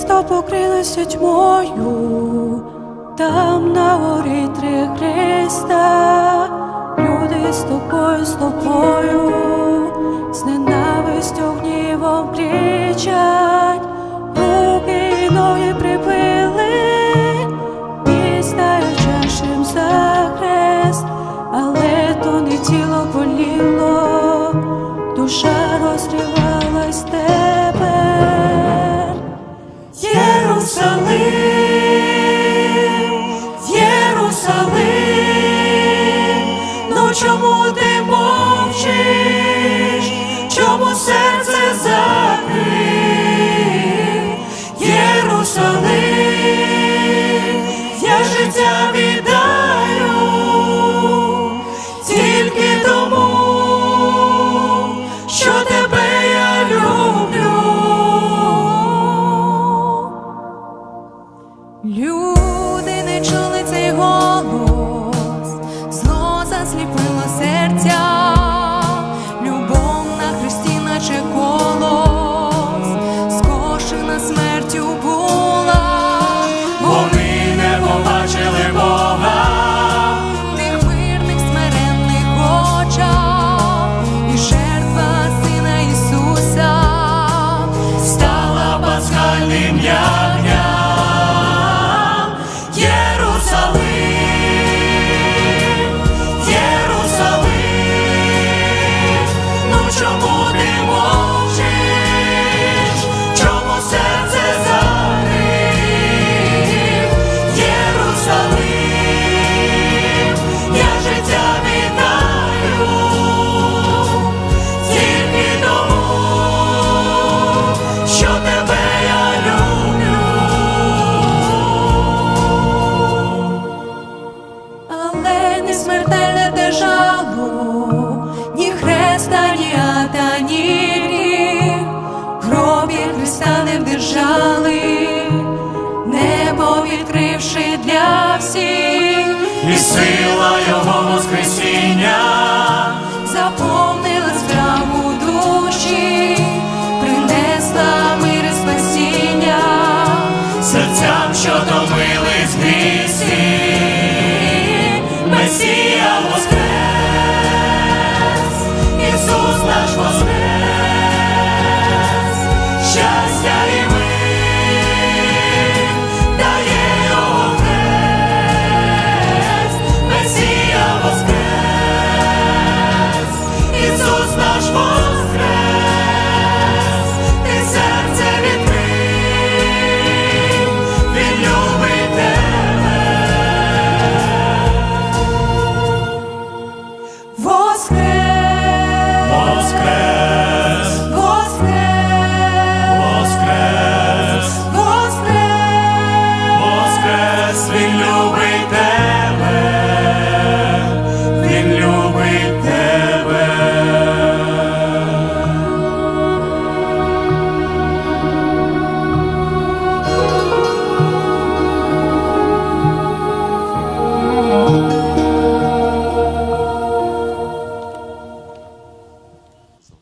місто покрилося тьмою, там на горі три христа, люди з тобою, з тобою. чому ти мовчиш, чому серце закрив? Єрусалим, я життя віддаю тільки тому, що тебе я люблю. 양 відкривши для всіх, і силою.